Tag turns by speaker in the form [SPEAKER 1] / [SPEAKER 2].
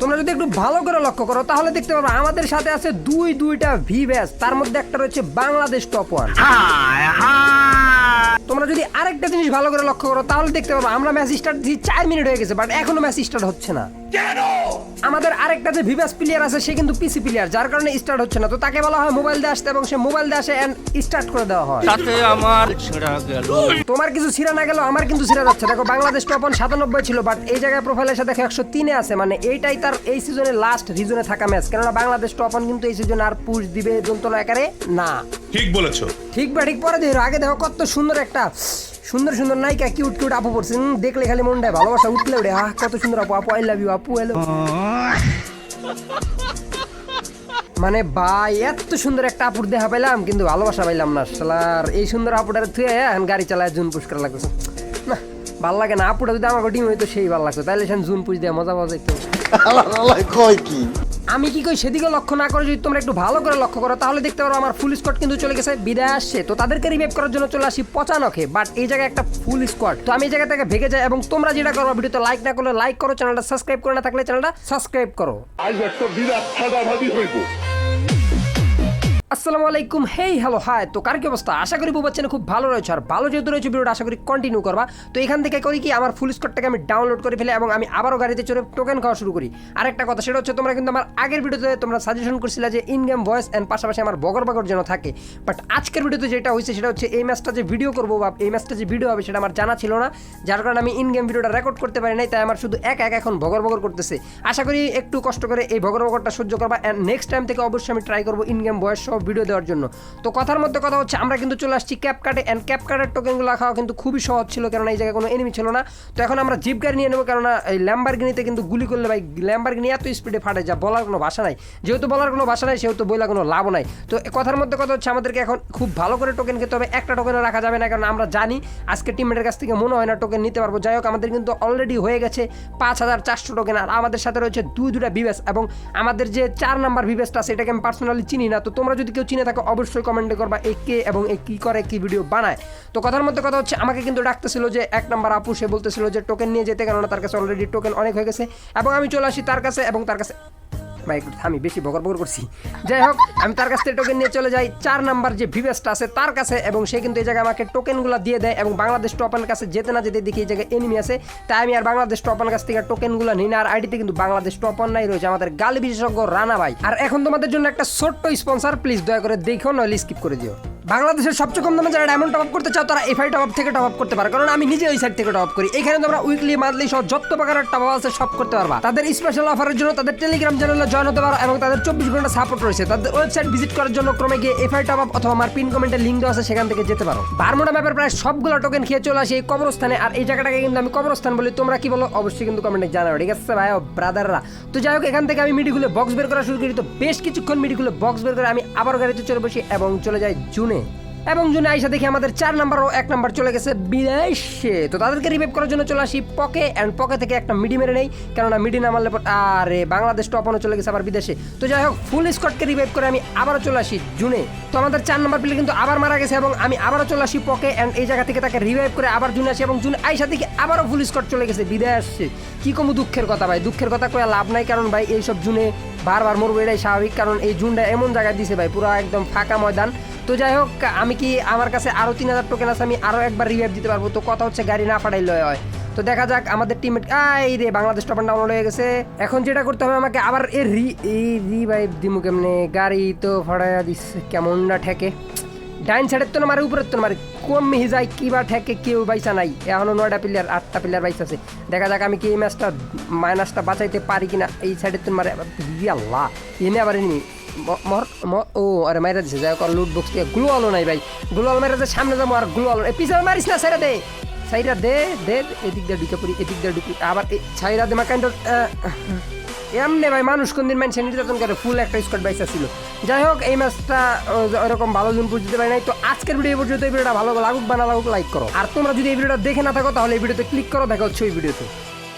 [SPEAKER 1] তোমরা যদি একটু ভালো করে লক্ষ্য করো, তাহলে দেখতে পারো আমাদের সাথে আছে দুই, দুইটা ভি ব্যাস তার মধ্যে একটা রয়েছে বাংলাদেশ টপ ওয়ান তোমরা যদি আরেকটা জিনিস ভালো করে লক্ষ্য করো তাহলে দেখতে পারো আমরা ম্যাচ স্টার্ট দিচ্ছি চার মিনিট হয়ে গেছে বাট এখনও ম্যাচ স্টার্ট হচ্ছে না। আমাদের আরেকটা যে ভিভাস প্লেয়ার আছে সে কিন্তু পিসি প্লেয়ার যার কারণে স্টার্ট হচ্ছে না। তো তাকে বলা হয় মোবাইল দিয়ে আসতে এবং সে মোবাইল দিয়ে আসে এন্ড স্টার্ট করে দেওয়া হয়।
[SPEAKER 2] তাতে আমার ছেঁড়া গেল।
[SPEAKER 1] তোমার কিছু ছিঁড়া না গেল আমার কিন্তু ছিঁড়া যাচ্ছে। দেখো বাংলাদেশ টপন সাতানব্বই ছিল বাট এই জায়গায় প্রোফাইল এসে দেখো একশো তিনে আছে মানে এইটাই তার এই সিজনে লাস্ট রিজনে থাকা ম্যাচ কেননা বাংলাদেশ টপন কিন্তু এই সিজনে আর পুশ দিবে যন্ত্রণা আকারে না।
[SPEAKER 3] ঠিক বলেছ।
[SPEAKER 1] ঠিক বা ঠিক পরে দেখো আগে দেখো কত সুন্দর একটা সুন্দর সুন্দর নায়িকা কিউট কিউট আপু পড়ছে। দেখলে খালি মনটায় ভালোবাসা উঠলে উঠে আহ কত সুন্দর আপু আপু আই লাভ ইউ আপু হ্যালো মানে ভাই এত সুন্দর একটা আপুর দেখা পাইলাম কিন্তু ভালোবাসা পাইলাম না শালার। এই সুন্দর আপুটার থুয়ে এখন গাড়ি চালায় জুন পুষ্কার লাগতেছে। না ভালো লাগে না আপুটা যদি আমাকে ডিম হইতো সেই ভালো লাগতো। তাইলে সেন জুন পুষ দিয়ে মজা মজা একটু
[SPEAKER 4] কয় কি?
[SPEAKER 1] আমি কি কই সেদিকে লক্ষ্য না করে যদি তোমরা একটু ভালো করে লক্ষ্য করো, তাহলে দেখতে পারো আমার ফুল স্কোয়াড কিন্তু চলে গেছে, বিদায় আসছে। তো তাদেরকে রিভাইভ করার জন্য চলে আসি পচানকে বাট এই জায়গায় একটা ফুল স্কোয়াড তো আমি এই জায়গা থেকে ভেঙে যাই এবং তোমরা যেটা করো ভিডিওতে লাইক না করলে লাইক করো চ্যানেলটা সাবস্ক্রাইব করে না থাকলে চ্যানেলটা সাবস্ক্রাইব করো।
[SPEAKER 3] আজ একটা বিরাট ফাটাফাটি হইব।
[SPEAKER 1] আসসালামু আলাইকুম হেই, হ্যালো, হাই। তো কার কি অবস্থা? আশা করি বুবাচ্ছেন খুব ভালো রয়েছে। আর ভালো যেহেতু রয়েছে ভিডিওটা, আশা করি কন্টিনিউ করবা। তো এখান থেকে করি কি, আমার ফুল স্কটটাকে আমি ডাউনলোড করে ফেলে এবং আমি আবারও গাড়িতে চড়ে টোকেন খাওয়া শুরু করি। আর একটা কথা, সেটা হচ্ছে তোমরা কিন্তু আমার আগের ভিডিওতে তোমরা সাজেশন করছিলে যে ইন গেম ভয়েস অ্যান্ড পাশাপাশি আমার বগর বগর যেন থাকে। বাট আজকের ভিডিওতে যেটা হয়েছে সেটা হচ্ছে এই ম্যাচটা যে ভিডিও করব বা এই ম্যাচটা যে ভিডিও হবে, সেটা আমার জানা ছিল না। যার কারণে আমি ইন গেম ভিডিওটা রেকর্ড করতে পারি নাই, তাই আমার শুধু এক এক এখন বগর বগর করতেছে। আশা করি একটু কষ্ট করে এই বগর বগরটা সহ্য করবা। অ্যান্ড নেক্সট টাইম থেকে অবশ্যই আমি ট্রাই করব ইন গেম ভয়েস সহ ভিডিও দেওয়ার জন্য। তো কথার মধ্যে কথা হচ্ছে, আমরা কিন্তু চলে আসছি ক্যাপ কাটে অ্যান্ড ক্যাপ কাটের টোকেনগুলো খাওয়া কিন্তু খুবই সহজ ছিল কারণ এই জায়গায় কোনো এনিমি ছিল না। তো এখন আমরা জিপ গাড়ি নিয়ে নেব, কেননা এই ল্যাম্বারগিনিতে কিন্তু গুলি করলে ভাই ল্যাম্বারগিনি এত স্পিডে ফাটে, যা বলার কোনো ভাষা নাই। যেহেতু বলার কোনো ভাষা নাই, সেহেতু বইলা কোনো লাভ নাই। তো কথার মধ্যে কথা হচ্ছে, আমাদেরকে এখন খুব ভালো করে টোকেন খেতে হবে। একটা টোকেনে রাখা যাবে না কারণ আমরা জানি, আজকে টিমের কাছ থেকে মনে হয় না টোকেন নিতে পারব। যাই হোক, আমাদের কিন্তু অলরেডি হয়ে গেছে পাঁচ হাজার চারশো টোকেন আর আমাদের সাথে রয়েছে দুই দুটা বিবেস এবং আমাদের যে চার নাম্বার বিবেসটা সেটাকে আমি পার্সোনালি চিনি না। তো তোমরা যদি কেউ চিনে থাকো অবশ্যই কমেন্টে করবা এ কে এবং এ কী করে, কী ভিডিও বানায়। তো কথার মধ্যে কথা হচ্ছে, আমাকে কিন্তু ডাকতেছিল যে, এক নম্বর আপু, সে বলতেছিল যে টোকেন নিয়ে যেতে কেননা তার কাছে অলরেডি টোকেন অনেক হয়ে গেছে। এবং আমি চলে আসি তার কাছে, এবং তার কাছে ভাই, আমি বেশি বকর বকর করছি। যাই হোক, আমি তার কাছ থেকে টোকেন নিয়ে চলে যাই। চার নাম্বার যে ভিভেসটা আছে তার কাছে, এবং সে কিন্তু এই জায়গায় আমাকে টোকেনগুলো দিয়ে দেয়, এবং বাংলাদেশ টপানের কাছে যেতে না যেতে দেখি এই জায়গায় এনিমি আছে। তাই আমি আর বাংলাদেশ টপানের কাছ থেকে টোকেনগুলো নিই না, আর আইডিতে কিন্তু বাংলাদেশ টপার নাই রয়েছে, আমাদের গালি বিশেষজ্ঞ রানা ভাই। আর এখন তোমাদের জন্য একটা ছোট্ট স্পন্সার প্লিজ দয়া করে দেখো নইলে স্কিপ করে দিও। বাংলাদেশের সবচেয়ে কম দামে যারা ডায়মন্ড টপ আপ করতে চাও, তারা এফআই টপ আপ থেকে টপ আপ করতে পারো। কারণ আমি নিজে ওই সাইড থেকে টপ আপ করি। এখানে তোমরা উইকলি মান্থলি সহ যত প্রকারের টপ আপ আছে সব করতে পারবা। তাদের স্পেশাল অফারের জন্য তাদের টেলিগ্রাম চ্যানেলে জয়েন হতে পারো এবং তাদের চব্বিশ ঘণ্টা সাপোর্ট রয়েছে। তাদের ওয়েবসাইট ভিজিট করার জন্য ক্রমে গিয়ে এফআই টপ আপ অথবা আমার পিন কমেন্টের লিঙ্ক দেওয়া আছে, সেখান থেকে যেতে পারো। বারমোডা ম্যাপের প্রায় সবগুলো টোকেন খেয়ে চলে আসে এই কবরস্থানে। আর এই জায়গাটাকে কিন্তু আমি কবরস্থান বলি। তোমরা কি বলো? অবশ্যই কিন্তু কমেন্টে জানাও, ঠিক আছে ভাই? ব্রাদাররা তো যাই হোক, এখান থেকে আমি মিডি খুলে বক্স বের করা শুরু করি। তো বেশ কিছুক্ষণ মিডি খুলে বক্স বের করে আমি আবার গাড়িতে চলে বসি এবং চলে যাই জুনে এবং জুনে আইসা দেখি আমাদের চার নাম্বার ও এক নাম্বার চলে গেছে বিদেশে তো তাদেরকে রিভাইভ করার জন্য চলে আসি পকে অ্যান্ড পকে থেকে একটা মিডি মেরে নেই, কেননা মিডি না মারলে আরে, বাংলাদেশ টপনও চলে গেছে আবার বিদেশে। তো যাই হোক ফুল স্কটকে রিভাইভ করে আমি আবারও চলে আসি জুনে। তো আমাদের চার নাম্বার প্লেয়ার কিন্তু আবার মারা গেছে, এবং আমি আবারও চলে আসি পকে অ্যান্ড এই জায়গা থেকে তাকে রিভাইভ করে আবার জুনে আসি, এবং জুনে আইসা দেখি আবারও ফুল স্কট চলে গেছে আসছে কি কমু দুঃখের কথা ভাই, দুঃখের কথা কয়ে লাভ নাই, কারণ ভাই এইসব জুনে বারবার মরবো এটাই স্বাভাবিক, কারণ এই জুনটা এমন জায়গায় দিছে ভাই, পুরো একদম ফাঁকা ময়দান। তো যাই হোক, আমি কি আমার কাছে আরও তিন হাজার টোকেন আছে, আমি আরও একবার রিভাইভ দিতে পারব। তো কথা হচ্ছে গাড়ি না ফাটাইলে হয়। তো দেখা যাক, আমাদের টিমমেট এই রে, বাংলাদেশ টপার ডাউনলোড হয়ে গেছে। এখন যেটা করতে হবে আমাকে আবার এ রি এই রিভাইভ দিমু কেমনে? গাড়ি তো ফাটাইয়া দিচ্ছে কেমন না ঠেকে? ডাইন সাইডের তো মারে, উপরের তো মারে। কোন মিহি যায়, কি বা ঠেকে, কেউ বাইসা নাই। এখনও নয়টা প্লেয়ার আটটা প্লেয়ার বাইসা আছে দেখা যাক আমি কি এই ম্যাচটা মাইনাসটা বাঁচাইতে পারি কিনা, এই সাইডের তো মারে। আল্লাহ, এনে আবার ম- ও, আরে মাইরা দিছে, যাই হোক লুট বক্স গ্লু আলো নাই ভাই। গ্লু আলো মাইরা সামনে যাব, আর গ্লু আলো পিছনে মারিস না, সাইরা দে। সাইরা দে দে, এদিক দিয়ে ঢুকে পড়ি, এদিক দিয়ে ঢুকি আবার সাইরা দে মা কাইন্ড এমনি ভাই মানুষ কোন দিন মানুষের নির্যাতন করে ফুল একটা স্কোয়াড বাইসা ছিল। যাই হোক, এই ম্যাচটা ওরকম ভালো জন বুঝতে পারি নাই, তো আজকের ভিডিও পর্যন্ত, এই ভিডিওটা ভালো লাগুক বা না লাগুক লাইক করো। আর তোমরা যদি এই ভিডিওটা দেখে না থাকো, তাহলে এই ভিডিওতে ক্লিক করো, দেখা হচ্ছে ওই ভিডিওতে